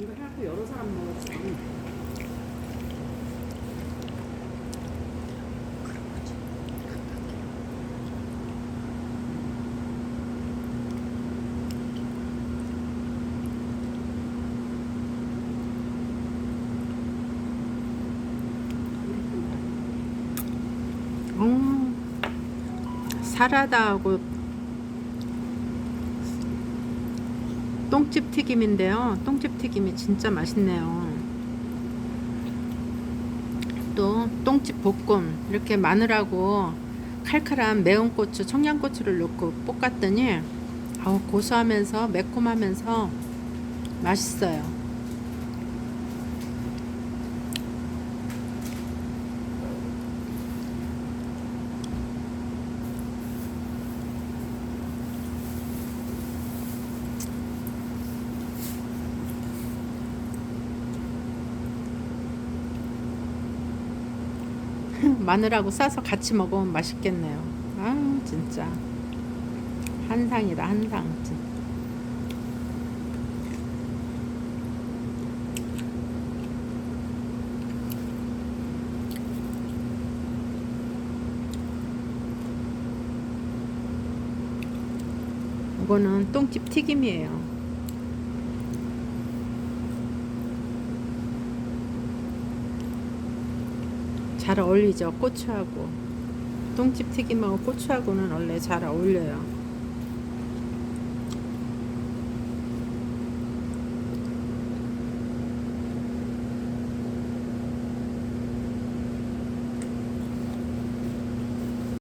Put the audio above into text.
이거 해갖고 여러 사람 먹었어. 음, 사라다하고 똥집 튀김인데요. 똥집 튀김이 진짜 맛있네요. 또 똥집 볶음 이렇게 마늘하고 칼칼한 매운 고추, 청양고추를 넣고 볶았더니 아우 고소하면서 매콤하면서 맛있어요. 마늘하고 싸서 같이 먹으면 맛있겠네요. 아 진짜 한상이다 한상. 진- 이거는 똥집 튀김이에요. 잘 어울리죠. 고추하고. 똥집 튀김하고 고추하고는 원래 잘 어울려요